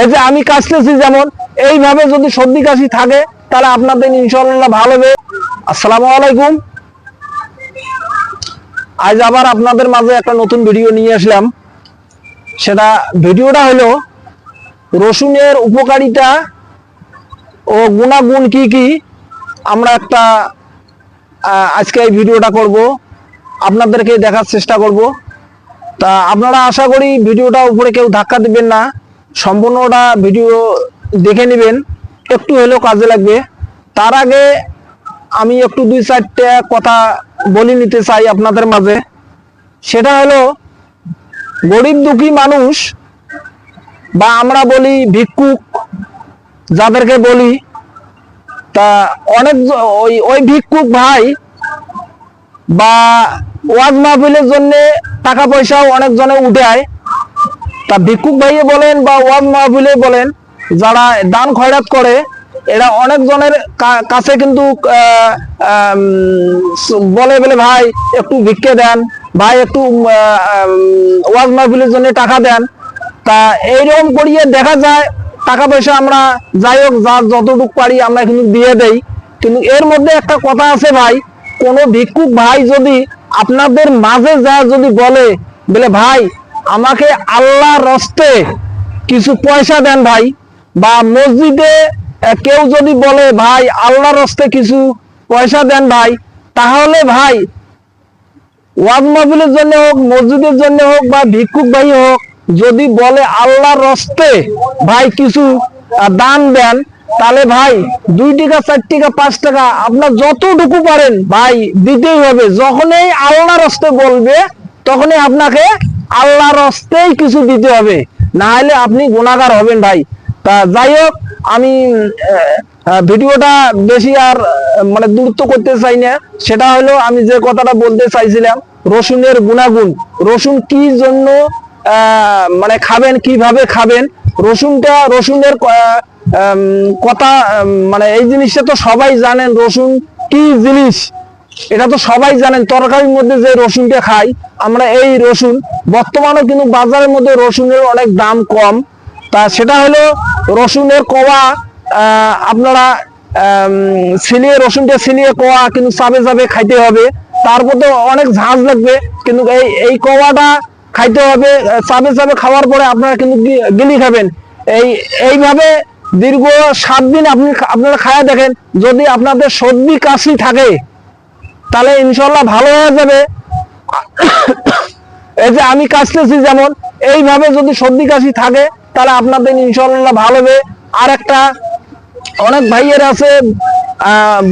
এই যে আমি কাশতেছি যেমন, এইভাবে যদি সর্দি কাশি থাকে, তাহলে আপনাদের ইনশাল্লাহ ভালো হবে। আসসালামু আলাইকুম। আজ আবার আপনাদের মাঝে একটা নতুন ভিডিও নিয়ে আসলাম। সেটা ভিডিওটা হলো, রসুনের উপকারিতা ও গুণাগুণ কি কি, আমরা একটা আজকে এই ভিডিওটা করব। আপনাদেরকে দেখার চেষ্টা করব। তা আপনারা আশা করি ভিডিওটা উপরে কেউ ধাক্কা দিবেন না। সম্পূর্ণটা ভিডিও দেখে নেবেন, একটু হলেও কাজে লাগবে। তার আগে আমি একটু দুই চারটে কথা বলে নিতে চাই আপনাদের মাঝে। সেটা হলো, গরিব দুঃখী মানুষ, বা আমরা বলি ভিক্ষুক, যাদেরকে বলি, তা অনেক ওই ওই ভিক্ষুক ভাই, বা ওয়াজ মাহফিলের জন্য টাকা পয়সাও অনেক জনে উঠায়। তা ভিক্ষুক ভাইয়ে বলেন বা ওয়াজ মাহফিলে বলেন, যারা দান খয়রাত করে, এরা অনেক জনের কাছে কিন্তু বলে বলে, ভাই, একটু ভিক্ষে দেন, ভাই, একটু ওয়াজ মাহফিলের জন্য টাকা দেন। তা এইরকম করিয়ে দেখা যায়, টাকা পয়সা আমরা যাই হোক, যা যতটুকু পারি আমরা কিন্তু দিয়ে দেই। কিন্তু এর মধ্যে একটা কথা আছে ভাই, কোনো ভিক্ষুক ভাই যদি আপনাদের মাঝে যা যদি বলে বলে, ভাই আমাকে আল্লাহ রস্তে কিছু পয়সা দেন ভাই, বা মসজিদে কেউ যদি বলে, ভাই আল্লাহ রস্তে কিছু পয়সা দেন ভাই, তাহলে ভাই, ওয়াজ মাহফিলের জন্য হোক, মসজিদের জন্য হোক, বা ভিক্ষুক ভাই হোক, যদি বলে আল্লাহর রস্তে ভাই কিছু দান দেন, তাহলে ভাই, দুই টাকা, চার টাকা, পাঁচ টাকা, আপনার যতটুকু পারেন, ভাই, দিতেই হবে। যখনই আল্লাহর রস্তে বলবে, তখনই আপনাকে আল্লাহর রস্তেই কিছু দিতে হবে। না হলে আপনি গুণাগার হবেন ভাই। তা যাই হোক, আমি ভিডিওটা বেশি আর মানে দূরত্ব করতে চাই না। সেটা হলো আমি যে কথাটা বলতে চাইছিলাম, রসুনের গুণাগুণ রসুন কি জন্য মানে খাবেন, কীভাবে খাবেন? রসুনটা, রসুনের কথা মানে এই জিনিসটা তো সবাই জানেন, রসুন কি জিনিস? এটা তো সবাই জানেন তরকারির মধ্যে যে রসুনটা খাই আমরা এই রসুন বর্তমানে কিন্তু বাজারের মধ্যে রসুনের অনেক দাম কম। তা সেটা হলো রসুনের কোয়া আপনারা ছিলিয়ে রসুনটা ছিলিয়ে কোয়া কিন্তু চাবে চাবে খাইতে হবে। তারপর তো অনেক ঝাঁজ লাগবে কিন্তু এই এই কোয়াটা খাইতে হবে আহ, চাবে খাওয়ার পরে আপনারা কিন্তু গিলি খাবেন। এই এইভাবে দীর্ঘ সাত দিন আপনি আপনারা খায়া দেখেন যদি আপনাদের সর্দি কাশি থাকে তাহলে ইনশাল্লাহ ভালো হয়ে যাবে। এই যে আমি কাশতেছি যেমন, এইভাবে যদি সর্দি কাশি থাকে, তাহলে আপনাদের ইনশাল্লাহ ভালো হবে। আর একটা অনেক ভাইয়ের আছে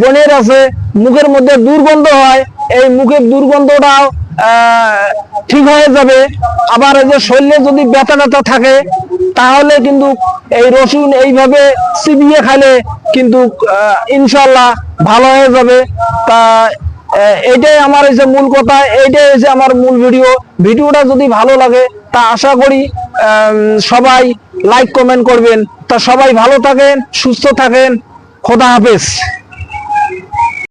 বোনের আছে, মুখের মধ্যে দুর্গন্ধ হয়। এই মুখের দুর্গন্ধটাও ঠিক হয়ে যাবে। আবার এই যে শরীরে যদি ব্যথা ব্যথা থাকে, তাহলে কিন্তু এই রসুন এইভাবে চিবিয়ে খাইলে কিন্তু ইনশাল্লাহ ভালো হয়ে যাবে। তা এটাই আমার এই যে মূল কথা, এইটাই হয়েছে আমার মূল ভিডিও ভিডিওটা যদি ভালো লাগে, তা আশা করি সবাই লাইক কমেন্ট করবেন। তা সবাই ভালো থাকেন, সুস্থ থাকেন। খোদা হাফেজ।